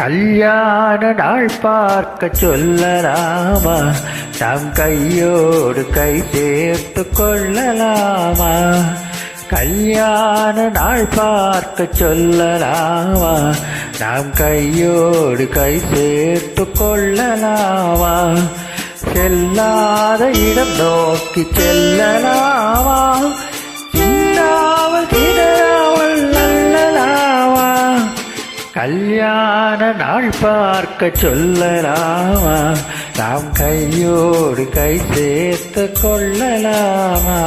கல்யாண நாள் பார்க்க சொல்லலாமா? நாம் கையோடு கை சேர்த்து கொள்ளலாமா? கல்யாண நாள் பார்க்க சொல்லலாமா? நாம் கையோடு கை சேர்த்து கொள்ளலாமா? செல்லாத இடம் நோக்கி செல்லலாம். கல்யாண நாள் பார்க்க சொல்லலாமா நாம் கையோடு கை சேர்த்து கொள்ளலாமா?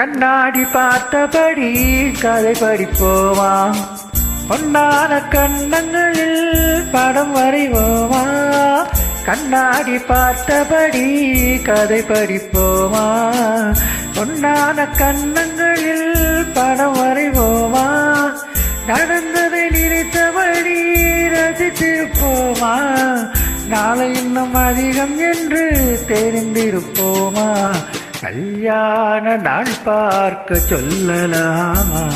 கண்ணாடி பார்த்தபடி கதை படிப்போமா பொன்னான கண்ணங்களில் படம் வரைவோமா கண்ணாடி பார்த்தபடி கதை படிப்போமா பொன்னான கண்ணங்களில் படம் வரைவோமா நடந்ததை நினைத்தபடி ரசித்திருப்போமா நாளை இன்னும் அதிகம் என்று தெரிந்திருப்போமா? கல்யாண நாள் பார்க்க சொல்லலாமா?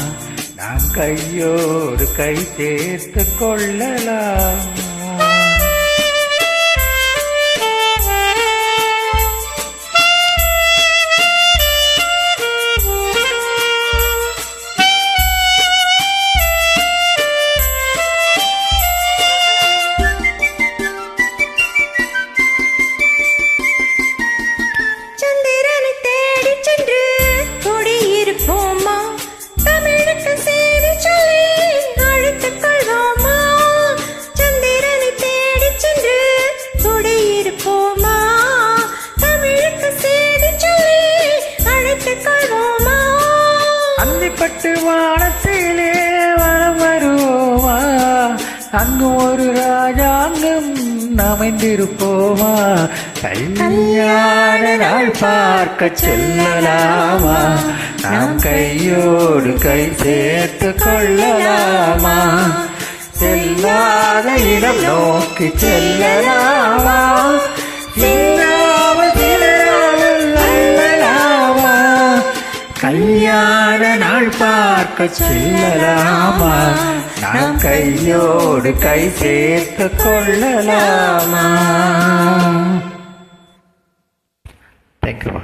நாம் கையோடு கை சேர்த்து கொள்ளலாமா. அந்திப்பட்டு வானத்திலே வரம் வருவோமா? அங்கும் ஒரு ராஜாங்கம் அமைந்திருப்போமா? கல்யாண நாள் பார்க்க செல்லலாமா? நாம் கையோடு கை சேர்த்து கொள்ளலாமா? செல்லாத இடம் நோக்கி செல்லலாமா? பார்க்க செல்லலாமா? நாம் கையோடு கை சேர்த்து கொள்ளலாமா? தேங்க்யூ